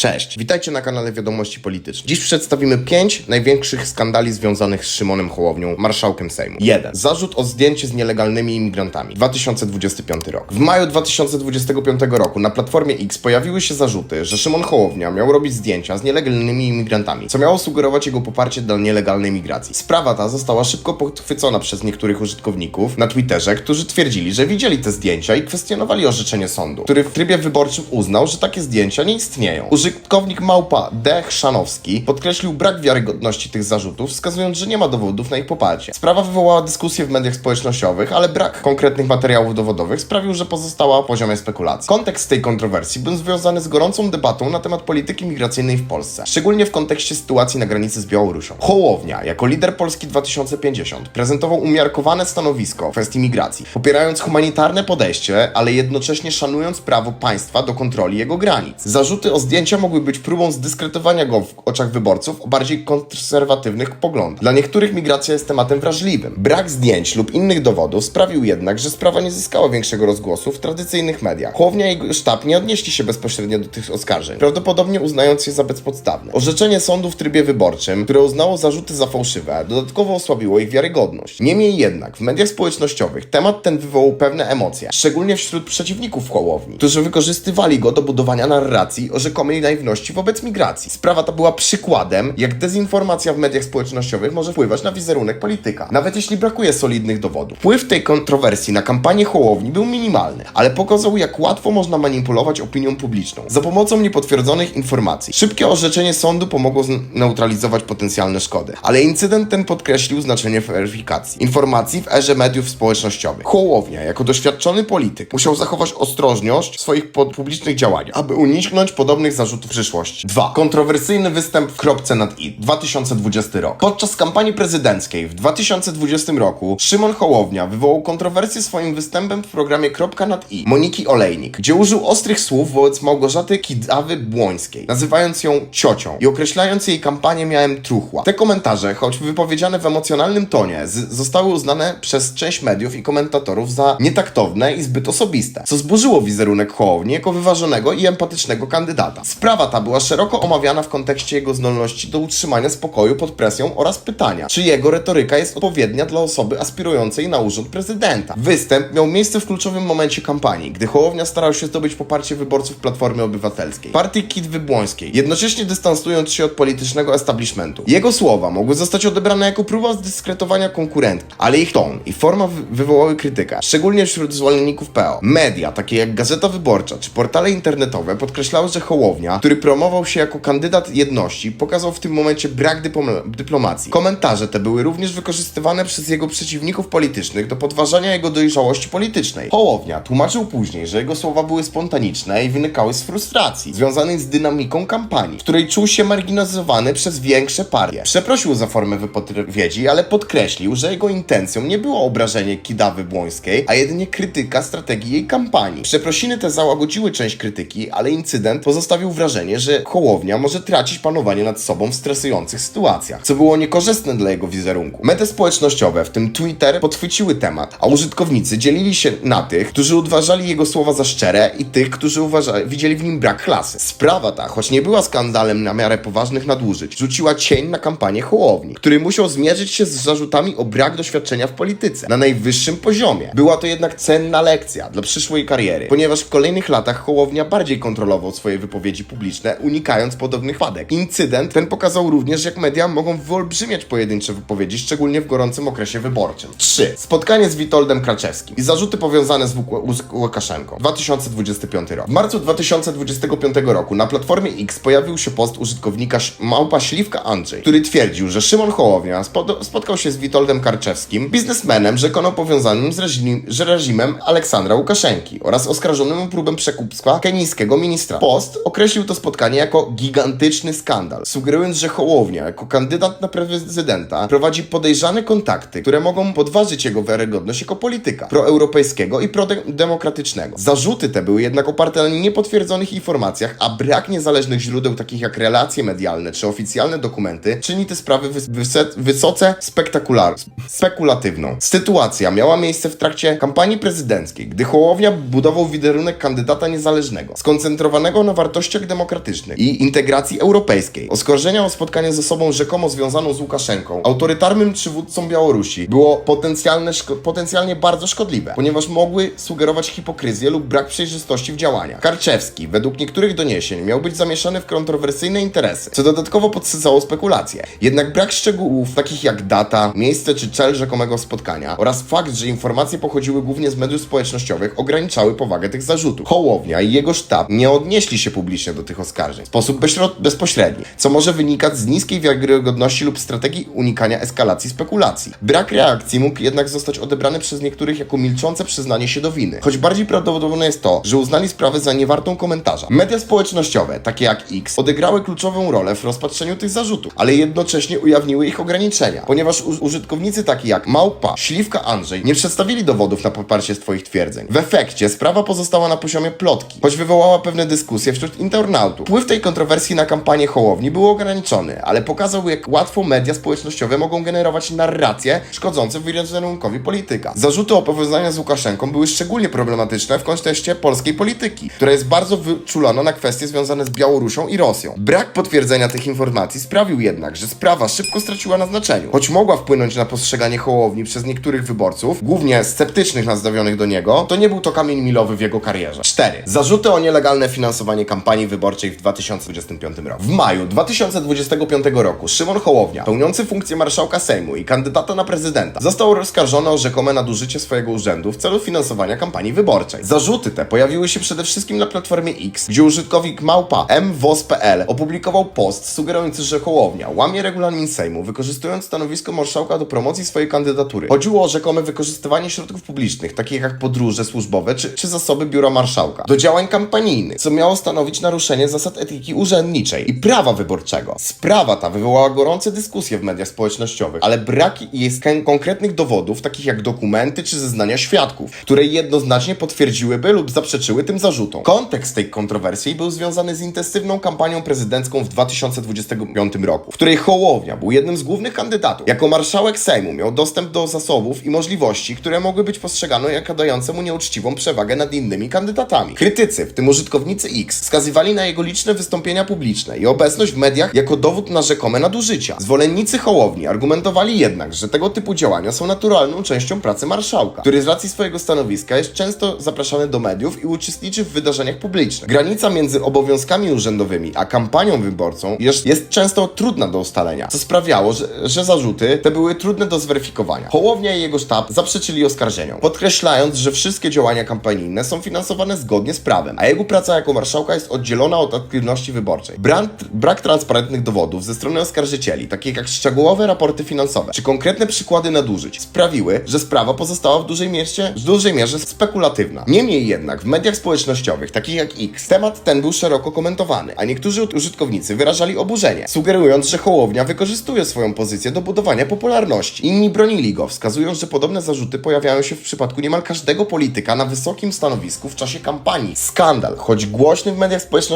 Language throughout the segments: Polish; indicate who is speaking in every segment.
Speaker 1: Cześć, witajcie na kanale Wiadomości Politycznych. Dziś przedstawimy pięć największych skandali związanych z Szymonem Hołownią, marszałkiem Sejmu. 1. Zarzut o zdjęcie z nielegalnymi imigrantami. 2025 rok. W maju 2025 roku na Platformie X pojawiły się zarzuty, że Szymon Hołownia miał robić zdjęcia z nielegalnymi imigrantami, co miało sugerować jego poparcie dla nielegalnej migracji. Sprawa ta została szybko podchwycona przez niektórych użytkowników na Twitterze, którzy twierdzili, że widzieli te zdjęcia i kwestionowali orzeczenie sądu, który w trybie wyborczym uznał, że takie zdjęcia nie istnieją. Użytkownik Małpa D. Chrzanowski podkreślił brak wiarygodności tych zarzutów, wskazując, że nie ma dowodów na ich poparcie. Sprawa wywołała dyskusję w mediach społecznościowych, ale brak konkretnych materiałów dowodowych sprawił, że pozostała poziomie spekulacji. Kontekst tej kontrowersji był związany z gorącą debatą na temat polityki migracyjnej w Polsce, szczególnie w kontekście sytuacji na granicy z Białorusią. Hołownia, jako lider Polski 2050, prezentował umiarkowane stanowisko w kwestii migracji, popierając humanitarne podejście, ale jednocześnie szanując prawo państwa do kontroli jego granic. Zarzuty o zdjęcia mogły być próbą zdyskredytowania go w oczach wyborców o bardziej konserwatywnych poglądach. Dla niektórych migracja jest tematem wrażliwym. Brak zdjęć lub innych dowodów sprawił jednak, że sprawa nie zyskała większego rozgłosu w tradycyjnych mediach. Hołownia i sztab nie odnieśli się bezpośrednio do tych oskarżeń, prawdopodobnie uznając je za bezpodstawne. Orzeczenie sądu w trybie wyborczym, które uznało zarzuty za fałszywe, dodatkowo osłabiło ich wiarygodność. Niemniej jednak w mediach społecznościowych temat ten wywołał pewne emocje, szczególnie wśród przeciwników Hołowni, którzy wykorzystywali go do budowania narracji o rzekomej naiwności wobec migracji. Sprawa ta była przykładem, jak dezinformacja w mediach społecznościowych może wpływać na wizerunek polityka, nawet jeśli brakuje solidnych dowodów. Wpływ tej kontrowersji na kampanię Hołowni był minimalny, ale pokazał, jak łatwo można manipulować opinią publiczną za pomocą niepotwierdzonych informacji. Szybkie orzeczenie sądu pomogło zneutralizować potencjalne szkody, ale incydent ten podkreślił znaczenie weryfikacji informacji w erze mediów społecznościowych. Hołownia, jako doświadczony polityk, musiał zachować ostrożność w swoich publicznych działaniach, aby uniknąć podobnych zarzutów w przyszłości. 2. Kontrowersyjny występ w kropce nad i. 2020 rok. Podczas kampanii prezydenckiej w 2020 roku Szymon Hołownia wywołał kontrowersję swoim występem w programie Kropka nad i Moniki Olejnik, gdzie użył ostrych słów wobec Małgorzaty Kidawy-Błońskiej, nazywając ją ciocią i określając jej kampanię miałem truchła. Te komentarze, choć wypowiedziane w emocjonalnym tonie, zostały uznane przez część mediów i komentatorów za nietaktowne i zbyt osobiste, co zburzyło wizerunek Hołowni jako wyważonego i empatycznego kandydata. Sprawa ta była szeroko omawiana w kontekście jego zdolności do utrzymania spokoju pod presją oraz pytania, czy jego retoryka jest odpowiednia dla osoby aspirującej na urząd prezydenta. Występ miał miejsce w kluczowym momencie kampanii, gdy Hołownia starał się zdobyć poparcie wyborców Platformy Obywatelskiej, partii Kitwy Błońskiej, jednocześnie dystansując się od politycznego establishmentu. Jego słowa mogły zostać odebrane jako próba zdyskredowania konkurentki, ale ich ton i forma wy- wywołały krytykę, szczególnie wśród zwolenników PO. Media, takie jak Gazeta Wyborcza czy portale internetowe podkreślały, że Hołownia, który promował się jako kandydat jedności, pokazał w tym momencie brak dyplomacji. Komentarze te były również wykorzystywane przez jego przeciwników politycznych do podważania jego dojrzałości politycznej. Hołownia tłumaczył później, że jego słowa były spontaniczne i wynikały z frustracji związanej z dynamiką kampanii, w której czuł się marginalizowany przez większe partie. Przeprosił za formę wypowiedzi, ale podkreślił, że jego intencją nie było obrażenie Kidawy Błońskiej, a jedynie krytyka strategii jej kampanii. Przeprosiny te załagodziły część krytyki, ale incydent pozostawił wrażenie, że Hołownia może tracić panowanie nad sobą w stresujących sytuacjach, co było niekorzystne dla jego wizerunku. Media społecznościowe, w tym Twitter, podchwyciły temat, a użytkownicy dzielili się na tych, którzy uważali jego słowa za szczere i tych, którzy uważali, widzieli w nim brak klasy. Sprawa ta, choć nie była skandalem na miarę poważnych nadużyć, rzuciła cień na kampanię Hołowni, który musiał zmierzyć się z zarzutami o brak doświadczenia w polityce na najwyższym poziomie. Była to jednak cenna lekcja dla przyszłej kariery, ponieważ w kolejnych latach Hołownia bardziej kontrolował swoje wypowiedzi publiczne, unikając podobnych wpadek. Incydent ten pokazał również, jak media mogą wyolbrzymiać pojedyncze wypowiedzi, szczególnie w gorącym okresie wyborczym. 3. Spotkanie z Witoldem Kraczewskim i zarzuty powiązane z Łuk- z Łukaszenką. 2025 rok. W marcu 2025 roku na Platformie X pojawił się post użytkownika Małpa Śliwka Andrzej, który twierdził, że Szymon Hołownia spotkał się z Witoldem Karczewskim, biznesmenem rzekomo powiązanym z reżim, z reżimem Aleksandra Łukaszenki oraz oskarżonym o próbę przekupstwa kenijskiego ministra. Post określił to spotkanie jako gigantyczny skandal, sugerując, że Hołownia jako kandydat na prezydenta prowadzi podejrzane kontakty, które mogą podważyć jego wiarygodność jako polityka proeuropejskiego i prodemokratycznego. Zarzuty te były jednak oparte na niepotwierdzonych informacjach, a brak niezależnych źródeł takich jak relacje medialne czy oficjalne dokumenty czyni te sprawy wys- wysoce spektakularną, spekulatywną. Sytuacja miała miejsce w trakcie kampanii prezydenckiej, gdy Hołownia budował wizerunek kandydata niezależnego, skoncentrowanego na wartościach demokratycznych i integracji europejskiej. Oskarżenia o spotkanie z osobą rzekomo związaną z Łukaszenką, autorytarnym przywódcą Białorusi, było potencjalne potencjalnie bardzo szkodliwe, ponieważ mogły sugerować hipokryzję lub brak przejrzystości w działaniach. Karczewski, według niektórych doniesień, miał być zamieszany w kontrowersyjne interesy, co dodatkowo podsycało spekulacje. Jednak brak szczegółów, takich jak data, miejsce czy cel rzekomego spotkania oraz fakt, że informacje pochodziły głównie z mediów społecznościowych, ograniczały powagę tych zarzutów. Hołownia i jego sztab nie odnieśli się publicznie do tych oskarżeń w sposób bezpośredni, co może wynikać z niskiej wiarygodności lub strategii unikania eskalacji spekulacji. Brak reakcji mógł jednak zostać odebrany przez niektórych jako milczące przyznanie się do winy, choć bardziej prawdopodobne jest to, że uznali sprawę za niewartą komentarza. Media społecznościowe, takie jak X, odegrały kluczową rolę w rozpatrzeniu tych zarzutów, ale jednocześnie ujawniły ich ograniczenia, ponieważ użytkownicy taki jak Małpa, Śliwka Andrzej nie przedstawili dowodów na poparcie swoich twierdzeń. W efekcie sprawa pozostała na poziomie plotki, choć wywołała pewne dyskusje wśród internautów. Wpływ tej kontrowersji na kampanię Hołowni był ograniczony, ale pokazał jak łatwo media społecznościowe mogą generować narracje szkodzące wizerunkowi polityka. Zarzuty o powiązania z Łukaszenką były szczególnie problematyczne w kontekście polskiej polityki, która jest bardzo wyczulona na kwestie związane z Białorusią i Rosją. Brak potwierdzenia tych informacji sprawił jednak, że sprawa szybko straciła na znaczeniu. Choć mogła wpłynąć na postrzeganie Hołowni przez niektórych wyborców, głównie sceptycznych nastawionych do niego, to nie był to kamień milowy w jego karierze. 4. Zarzuty o nielegalne finansowanie kampanii wyborczej w 2025 roku. W maju 2025 roku Szymon Hołownia, pełniący funkcję marszałka Sejmu i kandydata na prezydenta, został oskarżony o rzekome nadużycie swojego urzędu w celu finansowania kampanii wyborczej. Zarzuty te pojawiły się przede wszystkim na platformie X, gdzie użytkownik małpa mwoz.pl opublikował post sugerujący, że Hołownia łamie regulamin Sejmu, wykorzystując stanowisko marszałka do promocji swojej kandydatury. Chodziło o rzekome wykorzystywanie środków publicznych, takich jak podróże służbowe czy, czy zasoby biura marszałka, do działań kampanijnych, co miało stanowić naruszenie zasad etyki urzędniczej i prawa wyborczego. Sprawa ta wywołała gorące dyskusje w mediach społecznościowych, ale brak jest kon- konkretnych dowodów, takich jak dokumenty czy zeznania świadków, które jednoznacznie potwierdziłyby lub zaprzeczyły tym zarzutom. Kontekst tej kontrowersji był związany z intensywną kampanią prezydencką w 2025 roku, w której Hołownia był jednym z głównych kandydatów. Jako marszałek Sejmu miał dostęp do zasobów i możliwości, które mogły być postrzegane jako dające mu nieuczciwą przewagę nad innymi kandydatami. Krytycy, w tym użytkownicy X, wskazywali na jego liczne wystąpienia publiczne i obecność w mediach jako dowód na rzekome nadużycia. Zwolennicy Hołowni argumentowali jednak, że tego typu działania są naturalną częścią pracy marszałka, który z racji swojego stanowiska jest często zapraszany do mediów i uczestniczy w wydarzeniach publicznych. Granica między obowiązkami urzędowymi a kampanią wyborcą jest, jest często trudna do ustalenia, co sprawiało, że, że zarzuty te były trudne do zweryfikowania. Hołownia i jego sztab zaprzeczyli oskarżeniom, podkreślając, że wszystkie działania kampanijne są finansowane zgodnie z prawem, a jego praca jako marszałka jest oddzielona od aktywności wyborczej. Brak, brak transparentnych dowodów ze strony oskarżycieli, takich jak szczegółowe raporty finansowe czy konkretne przykłady nadużyć, sprawiły, że sprawa pozostała w dużej mierze, w dużej mierze spekulatywna. Niemniej jednak w mediach społecznościowych, takich jak X, temat ten był szeroko komentowany, a niektórzy użytkownicy wyrażali oburzenie, sugerując, że Hołownia wykorzystuje swoją pozycję do budowania popularności. Inni bronili go, wskazując, że podobne zarzuty pojawiają się w przypadku niemal każdego polityka na wysokim stanowisku w czasie kampanii. Skandal, choć głośny w mediach społecznościowych,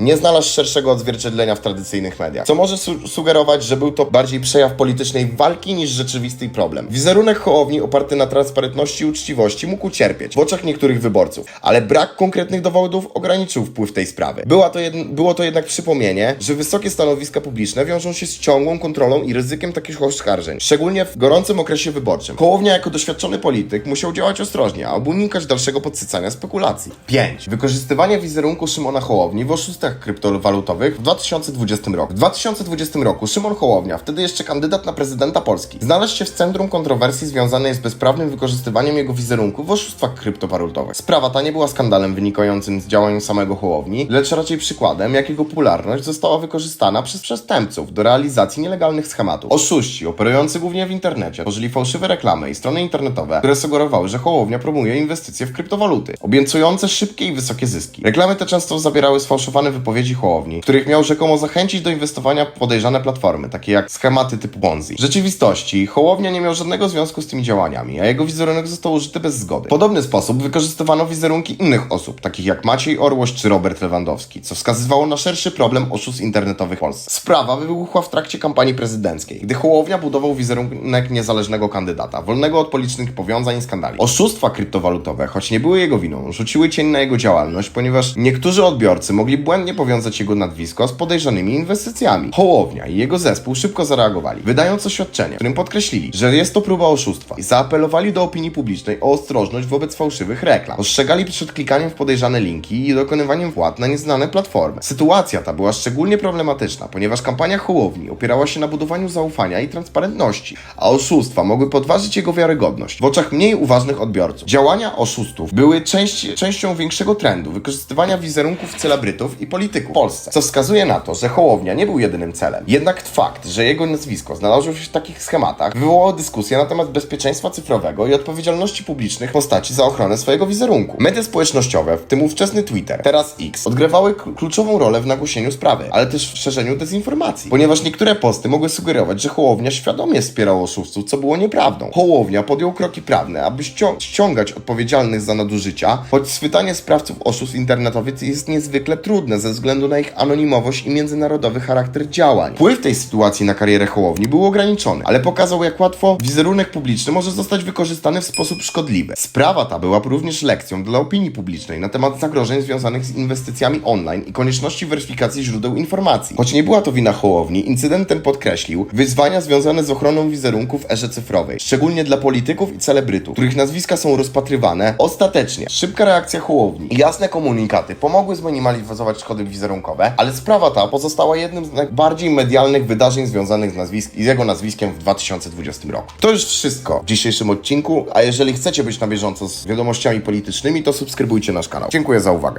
Speaker 1: nie znalazł szerszego odzwierciedlenia w tradycyjnych mediach, co może su- sugerować, że był to bardziej przejaw politycznej walki niż rzeczywisty problem. Wizerunek Hołowni oparty na transparentności i uczciwości mógł ucierpieć w oczach niektórych wyborców, ale brak konkretnych dowodów ograniczył wpływ tej sprawy. Była to było to jednak przypomnienie, że wysokie stanowiska publiczne wiążą się z ciągłą kontrolą i ryzykiem takich oskarżeń, szczególnie w gorącym okresie wyborczym. Hołownia jako doświadczony polityk musiał działać ostrożnie, aby unikać dalszego podsycania spekulacji. 5. Wykorzystywanie wizerunku Szymona Hołowni w oszustach kryptowalutowych w 2020 roku. W 2020 roku Szymon Hołownia, wtedy jeszcze kandydat na prezydenta Polski, znalazł się w centrum kontrowersji związanej z bezprawnym wykorzystywaniem jego wizerunku w oszustwach kryptowalutowych. Sprawa ta nie była skandalem wynikającym z działań samego Hołowni, lecz raczej przykładem, jak jego popularność została wykorzystana przez przestępców do realizacji nielegalnych schematów. Oszuści, operujący głównie w internecie, tworzyli fałszywe reklamy i strony internetowe, które sugerowały, że Hołownia promuje inwestycje w kryptowaluty, obiecujące szybkie i wysokie zyski. Reklamy te często zawierały sfałszowane wypowiedzi Hołowni, których miał rzekomo zachęcić do inwestowania w podejrzane platformy, takie jak schematy typu Ponzi. W rzeczywistości Hołownia nie miał żadnego związku z tymi działaniami, a jego wizerunek został użyty bez zgody. W podobny sposób wykorzystywano wizerunki innych osób, takich jak Maciej Orłoś czy Robert Lewandowski, co wskazywało na szerszy problem oszustw internetowych w Polsce. Sprawa wybuchła w trakcie kampanii prezydenckiej, gdy Hołownia budował wizerunek niezależnego kandydata, wolnego od politycznych powiązań i skandali. Oszustwa kryptowalutowe, choć nie były jego winą, rzuciły cień na jego działalność, ponieważ niektórzy odbiorcy mogli błędnie powiązać jego nazwisko z podejrzanymi inwestycjami. Hołownia i jego zespół szybko zareagowali, wydając oświadczenie, w którym podkreślili, że jest to próba oszustwa i zaapelowali do opinii publicznej o ostrożność wobec fałszywych reklam. Ostrzegali przed klikaniem w podejrzane linki i dokonywaniem wpłat na nieznane platformy. Sytuacja ta była szczególnie problematyczna, ponieważ kampania Hołowni opierała się na budowaniu zaufania i transparentności, a oszustwa mogły podważyć jego wiarygodność w oczach mniej uważnych odbiorców. Działania oszustów były część, częścią większego trendu wykorzystywania wizerunków celebrytów i polityków w Polsce, co wskazuje na to, że Hołownia nie był jedynym celem. Jednak fakt, że jego nazwisko znalazło się w takich schematach, wywołało dyskusję na temat bezpieczeństwa cyfrowego i odpowiedzialności publicznych postaci za ochronę swojego wizerunku. Media społecznościowe, w tym ówczesny Twitter, teraz X, odgrywały kluczową rolę w nagłośnieniu sprawy, ale też w szerzeniu dezinformacji, ponieważ niektóre posty mogły sugerować, że Hołownia świadomie wspierał oszustów, co było nieprawdą. Hołownia podjął kroki prawne, aby ścią- ściągać odpowiedzialnych za nadużycia, choć schwytanie sprawców oszustw internetowych jest niezwykle trudne ze względu na ich anonimowość i międzynarodowy charakter działań. Wpływ tej sytuacji na karierę Hołowni był ograniczony, ale pokazał jak łatwo wizerunek publiczny może zostać wykorzystany w sposób szkodliwy. Sprawa ta była również lekcją dla opinii publicznej na temat zagrożeń związanych z inwestycjami online i konieczności weryfikacji źródeł informacji. Choć nie była to wina Hołowni, incydent ten podkreślił wyzwania związane z ochroną wizerunku w erze cyfrowej, szczególnie dla polityków i celebrytów, których nazwiska są rozpatrywane. Ostatecznie szybka reakcja Hołowni i jasne komunikaty pomogły zminimalizować szkody wizerunkowe, ale sprawa ta pozostała jednym z najbardziej medialnych wydarzeń związanych z, nazwisk- z jego nazwiskiem w 2020 roku. To już wszystko w dzisiejszym odcinku, a jeżeli chcecie być na bieżąco z wiadomościami politycznymi, to subskrybujcie nasz kanał. Dziękuję za uwagę.